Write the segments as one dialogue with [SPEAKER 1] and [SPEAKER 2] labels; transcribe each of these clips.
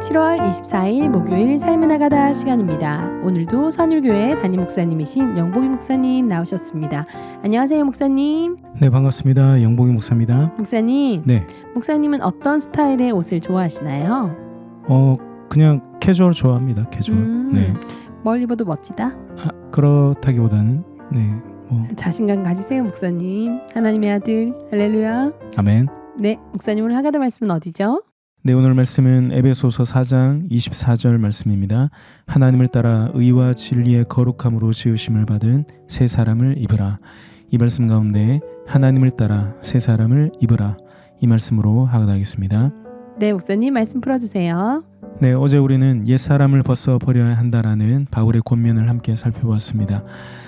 [SPEAKER 1] 7월 24일 목요일 삶을 나가다 시간입니다. 오늘도 선율교회 담임 목사님이신 영복이 목사님 나오셨습니다. 안녕하세요, 목사님.
[SPEAKER 2] 네 반갑습니다. 영복이 목사입니다.
[SPEAKER 1] 목사님,
[SPEAKER 2] 네,
[SPEAKER 1] 목사님은 어떤 스타일의 옷을 좋아하시나요?
[SPEAKER 2] 어 그냥 캐주얼 좋아합니다. 캐주얼.
[SPEAKER 1] 음.
[SPEAKER 2] 네,
[SPEAKER 1] 뭘 입어도 멋지다.
[SPEAKER 2] 아, 그렇다기보다는 네, 뭐
[SPEAKER 1] 자신감 가지세요, 목사님. 하나님의 아들, 할렐루야.
[SPEAKER 2] 아멘.
[SPEAKER 1] 네, 목사님 오늘 하가다 말씀은 어디죠?
[SPEAKER 2] 네 오늘 말씀은 에베소서 4장 24절 말씀입니다. 하나님을 따라 의와 진리의 거룩함으로 지으심을 받은 새 사람을 입으라. 이 말씀 가운데 하나님을 따라 새 사람을 입으라. 이 말씀으로 하겠습니다.
[SPEAKER 1] 네, 목사님 말씀 풀어주세요.
[SPEAKER 2] 네, 어제 우리는 옛 사람을 벗어 버려야 한다라는 바울의 권면을 함께 살펴보았습니다.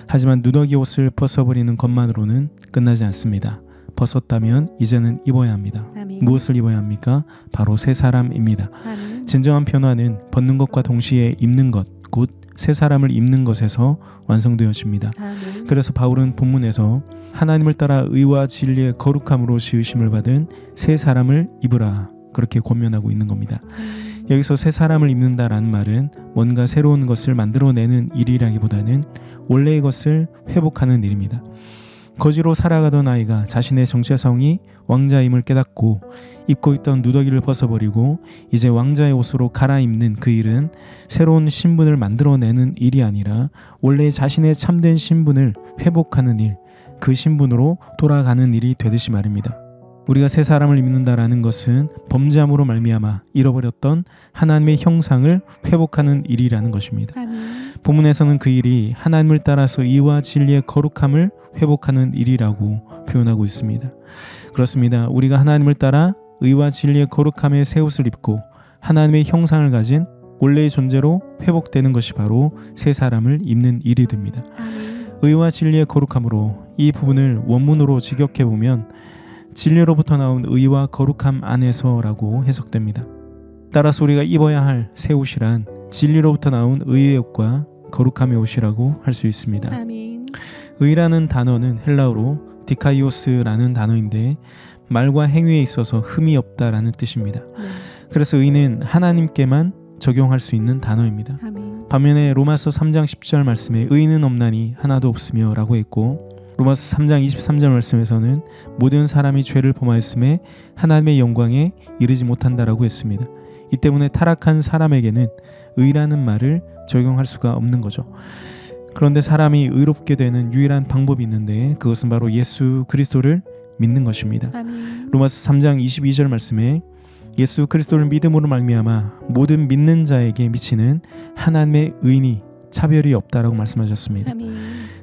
[SPEAKER 2] 하지만 누더기 옷을 벗어버리는 것만으로는 끝나지 않습니다. 벗었다면 이제는 입어야 합니다.
[SPEAKER 1] 아멘.
[SPEAKER 2] 무엇을 입어야 합니까? 바로 새 사람입니다.
[SPEAKER 1] 아멘.
[SPEAKER 2] 진정한 변화는 벗는 것과 동시에 입는 것, 곧 새 사람을 입는 것에서 완성되어집니다.
[SPEAKER 1] 아멘.
[SPEAKER 2] 그래서 바울은 본문에서 하나님을 따라 의와 진리의 거룩함으로 지으심을 받은 새 사람을 입으라 그렇게 권면하고 있는 겁니다.
[SPEAKER 1] 아멘.
[SPEAKER 2] 여기서 새 사람을 입는다라는 말은 뭔가 새로운 것을 만들어내는 일이라기보다는 원래의 것을 회복하는 일입니다. 거지로 살아가던 아이가 자신의 정체성이 왕자임을 깨닫고 입고 있던 누더기를 벗어버리고 이제 왕자의 옷으로 갈아입는 그 일은 새로운 신분을 만들어내는 일이 아니라 원래 자신의 참된 신분을 회복하는 일, 그 신분으로 돌아가는 일이 되듯이 말입니다. 우리가 새 사람을 입는다라는 것은 범죄함으로 말미암아 잃어버렸던 하나님의 형상을 회복하는 일이라는 것입니다.
[SPEAKER 1] 아멘.
[SPEAKER 2] 본문에서는 그 일이 하나님을 따라서 이와 진리의 거룩함을 회복하는 일이라고 표현하고 있습니다. 그렇습니다. 우리가 하나님을 따라 의와 진리의 거룩함의 새 옷을 입고 하나님의 형상을 가진 원래의 존재로 회복되는 것이 바로 새 사람을 입는 일이 됩니다. 의와 진리의 거룩함으로 이 부분을 원문으로 직역해 보면 진리로부터 나온 의와 거룩함 안에서라고 해석됩니다. 따라서 우리가 입어야 할 새 옷이란 진리로부터 나온 의의 옷과 거룩함의 옷이라고 할 수 있습니다.
[SPEAKER 1] 아멘.
[SPEAKER 2] 의라는 단어는 헬라어로 디카이오스라는 단어인데 말과 행위에 있어서 흠이 없다라는 뜻입니다.
[SPEAKER 1] 네.
[SPEAKER 2] 그래서 의는 하나님께만 적용할 수 있는 단어입니다.
[SPEAKER 1] 아멘.
[SPEAKER 2] 반면에 로마서 3장 10절 말씀에 의인은 없나니 하나도 없으며라고 했고 로마서 3장 23절 말씀에서는 모든 사람이 죄를 범하였음에 하나님의 영광에 이르지 못한다라고 했습니다. 이 때문에 타락한 사람에게는 의라는 말을 적용할 수가 없는 거죠. 그런데 사람이 의롭게 되는 유일한 방법이 있는데 그것은 바로 예수 그리스도를 믿는 것입니다.
[SPEAKER 1] 아멘.
[SPEAKER 2] 로마서 3장 22절 말씀에 예수 그리스도를 믿음으로 말미암아 모든 믿는 자에게 미치는 하나님의 의인이 차별이 없다라고 말씀하셨습니다.
[SPEAKER 1] 아멘.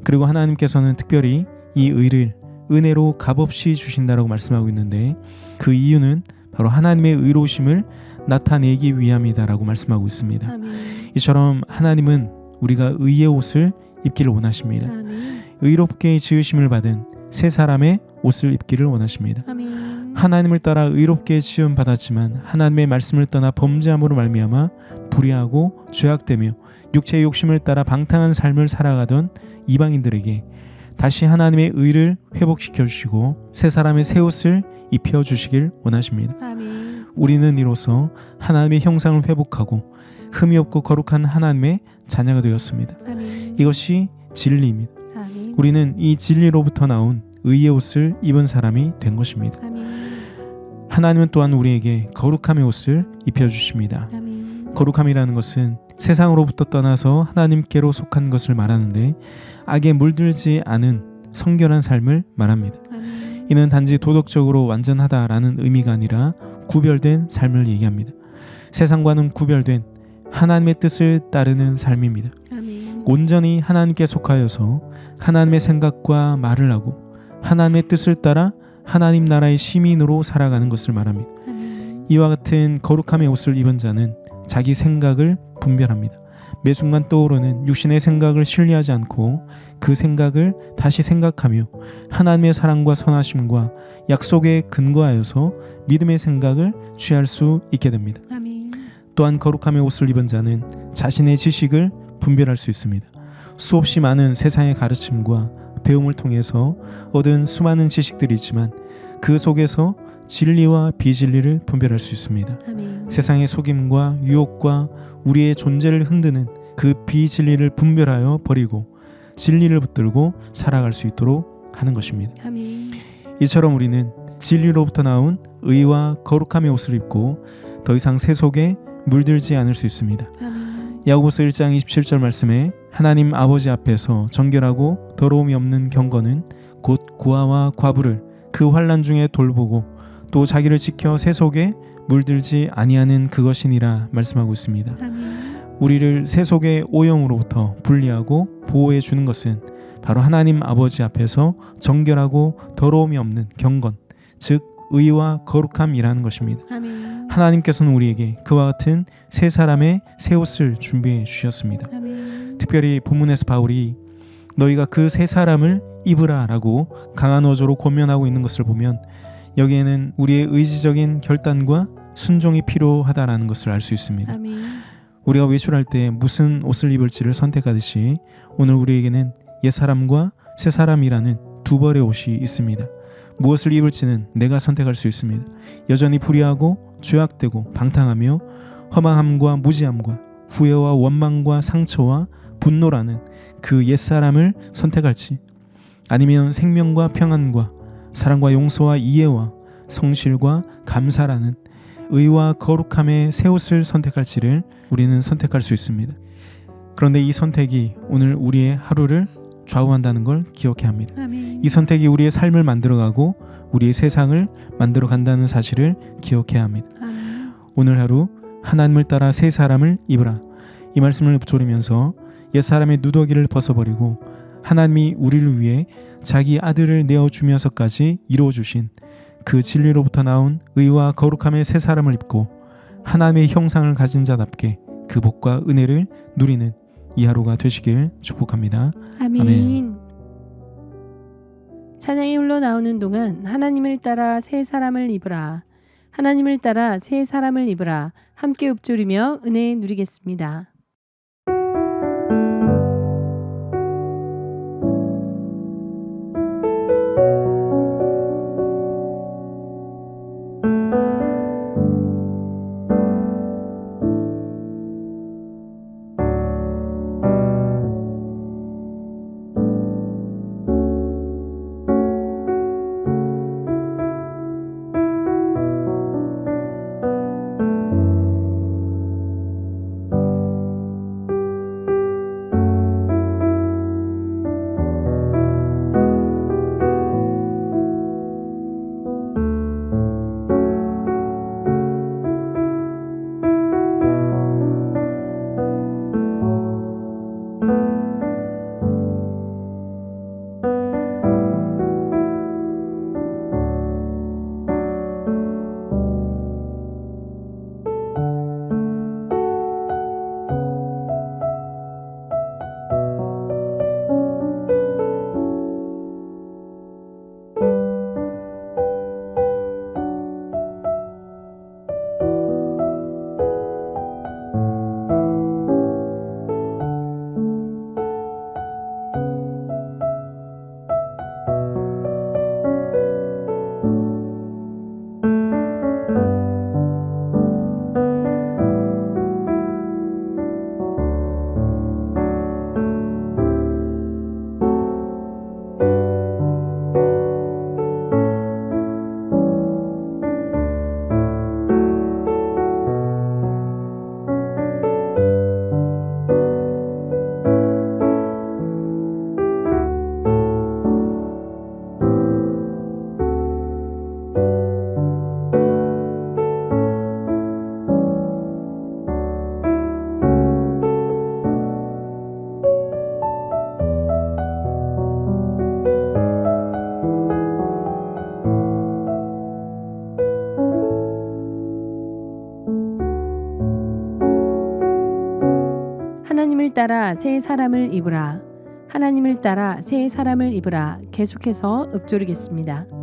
[SPEAKER 2] 그리고 하나님께서는 특별히 이 의를 은혜로 값없이 주신다라고 말씀하고 있는데 그 이유는 바로 하나님의 의로우심을 나타내기 위함이다라고 말씀하고 있습니다.
[SPEAKER 1] 아멘.
[SPEAKER 2] 이처럼 하나님은 우리가 의의 옷을 입기를 원하십니다.
[SPEAKER 1] 아멘.
[SPEAKER 2] 의롭게 지으심을 받은 새 사람의 옷을 입기를 원하십니다.
[SPEAKER 1] 아멘.
[SPEAKER 2] 하나님을 따라 의롭게 지음 받았지만 하나님의 말씀을 떠나 범죄함으로 말미암아 불의하고 죄악되며 육체의 욕심을 따라 방탕한 삶을 살아가던 이방인들에게 다시 하나님의 의를 회복시켜 주시고 새 사람의 새 옷을 입혀 주시길 원하십니다.
[SPEAKER 1] 아멘.
[SPEAKER 2] 우리는 이로써 하나님의 형상을 회복하고 흠이 없고 거룩한 하나님의 자녀가 되었습니다.
[SPEAKER 1] 아멘.
[SPEAKER 2] 이것이 진리입니다.
[SPEAKER 1] 아멘.
[SPEAKER 2] 우리는 이 진리로부터 나온 의의 옷을 입은 사람이 된 것입니다.
[SPEAKER 1] 아멘.
[SPEAKER 2] 하나님은 또한 우리에게 거룩함의 옷을 입혀 주십니다. 거룩함이라는 것은 세상으로부터 떠나서 하나님께로 속한 것을 말하는데 악에 물들지 않은 성결한 삶을 말합니다. 이는 단지 도덕적으로 완전하다라는 의미가 아니라 구별된 삶을 얘기합니다. 세상과는 구별된 하나님의 뜻을 따르는 삶입니다.
[SPEAKER 1] 아멘.
[SPEAKER 2] 온전히 하나님께 속하여서 하나님의 생각과 말을 하고 하나님의 뜻을 따라 하나님 나라의 시민으로 살아가는 것을 말합니다.
[SPEAKER 1] 아멘.
[SPEAKER 2] 이와 같은 거룩함의 옷을 입은 자는 자기 생각을 분별합니다. 매 순간 떠오르는 육신의 생각을 신뢰하지 않고 그 생각을 다시 생각하며 하나님의 사랑과 선하심과 약속에 근거하여서 믿음의 생각을 취할 수 있게 됩니다.
[SPEAKER 1] 아멘.
[SPEAKER 2] 또한 거룩함의 옷을 입은 자는 자신의 지식을 분별할 수 있습니다. 수없이 많은 세상의 가르침과 배움을 통해서 얻은 수많은 지식들이 있지만 그 속에서 진리와 비진리를 분별할 수 있습니다.
[SPEAKER 1] 아멘.
[SPEAKER 2] 세상의 속임과 유혹과 우리의 존재를 흔드는 그 비진리를 분별하여 버리고 진리를 붙들고 살아갈 수 있도록 하는 것입니다.
[SPEAKER 1] 아멘.
[SPEAKER 2] 이처럼 우리는 진리로부터 나온 의와 거룩함의 옷을 입고 더 이상 세속에 물들지 않을 수 있습니다.
[SPEAKER 1] 아멘.
[SPEAKER 2] 야고보서 1장 27절 말씀에 하나님 아버지 앞에서 정결하고 더러움이 없는 경건은 곧 고아와 과부를 그 환란 중에 돌보고 또 자기를 지켜 세속에 물들지 아니하는 그것이니라 말씀하고 있습니다.
[SPEAKER 1] 아멘.
[SPEAKER 2] 우리를 세속의 오염으로부터 분리하고 보호해 주는 것은 바로 하나님 아버지 앞에서 정결하고 더러움이 없는 경건, 즉 의와 거룩함이라는 것입니다.
[SPEAKER 1] 아멘.
[SPEAKER 2] 하나님께서는 우리에게 그와 같은 세 사람의 새 옷을 준비해 주셨습니다.
[SPEAKER 1] 아멘.
[SPEAKER 2] 특별히 본문에서 바울이 너희가 그세 사람을 입으라라고 강한 어조로 권면하고 있는 것을 보면 여기에는 우리의 의지적인 결단과 순종이 필요하다라는 것을 알 수 있습니다.
[SPEAKER 1] 아멘.
[SPEAKER 2] 우리가 외출할 때 무슨 옷을 입을지를 선택하듯이 오늘 우리에게는 옛 사람과 새 사람이라는 두 벌의 옷이 있습니다. 무엇을 입을지는 내가 선택할 수 있습니다. 여전히 불의하고 죄악되고 방탕하며 허망함과 무지함과 후회와 원망과 상처와 분노라는 그 옛 사람을 선택할지 아니면 생명과 평안과 사랑과 용서와 이해와 성실과 감사라는 의와 거룩함의 새 옷을 선택할지를 우리는 선택할 수 있습니다. 그런데 이 선택이 오늘 우리의 하루를 좌우한다는 걸 기억해야 합니다.
[SPEAKER 1] 아멘.
[SPEAKER 2] 이 선택이 우리의 삶을 만들어가고 우리의 세상을 만들어 간다는 사실을 기억해야 합니다.
[SPEAKER 1] 아멘.
[SPEAKER 2] 오늘 하루 하나님을 따라 새 사람을 입으라. 이 말씀을 붙조리면서 옛 사람의 누더기를 벗어버리고 하나님이 우리를 위해 자기 아들을 내어 주면서까지 이루어 주신 그 진리로부터 나온 의와 거룩함의 새 사람을 입고 하나님의 형상을 가진 자답게 그 복과 은혜를 누리는 이 하루가 되시길 축복합니다.
[SPEAKER 1] 아멘.
[SPEAKER 2] 아멘.
[SPEAKER 1] 찬양이 흘러나오는 동안 하나님을 따라 새 사람을 입으라. 하나님을 따라 새 사람을 입으라. 함께 읊조리며 은혜 누리겠습니다. 하나님을 따라 새 사람을 입으라. 하나님을 따라 새 사람을 입으라. 계속해서 읊조리겠습니다.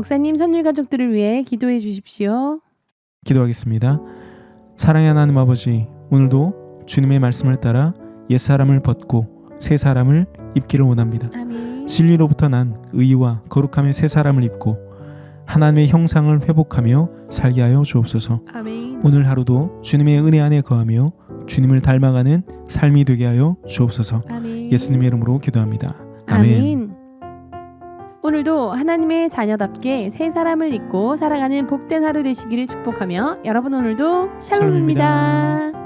[SPEAKER 1] 목사님 선율 가족들을 위해 기도해 주십시오.
[SPEAKER 2] 기도하겠습니다. 사랑의 하나님 아버지, 오늘도 주님의 말씀을 따라 옛 사람을 벗고 새 사람을 입기를 원합니다.
[SPEAKER 1] 아멘.
[SPEAKER 2] 진리로부터 난 의와 거룩함의 새 사람을 입고 하나님의 형상을 회복하며 살게 하여 주옵소서.
[SPEAKER 1] 아멘.
[SPEAKER 2] 오늘 하루도 주님의 은혜 안에 거하며 주님을 닮아가는 삶이 되게 하여 주옵소서.
[SPEAKER 1] 아멘.
[SPEAKER 2] 예수님의 이름으로 기도합니다. 아멘.
[SPEAKER 1] 아멘. 오늘도 하나님의 자녀답게 새 사람을 입고 살아가는 복된 하루 되시기를 축복하며 여러분 오늘도 샬롬입니다.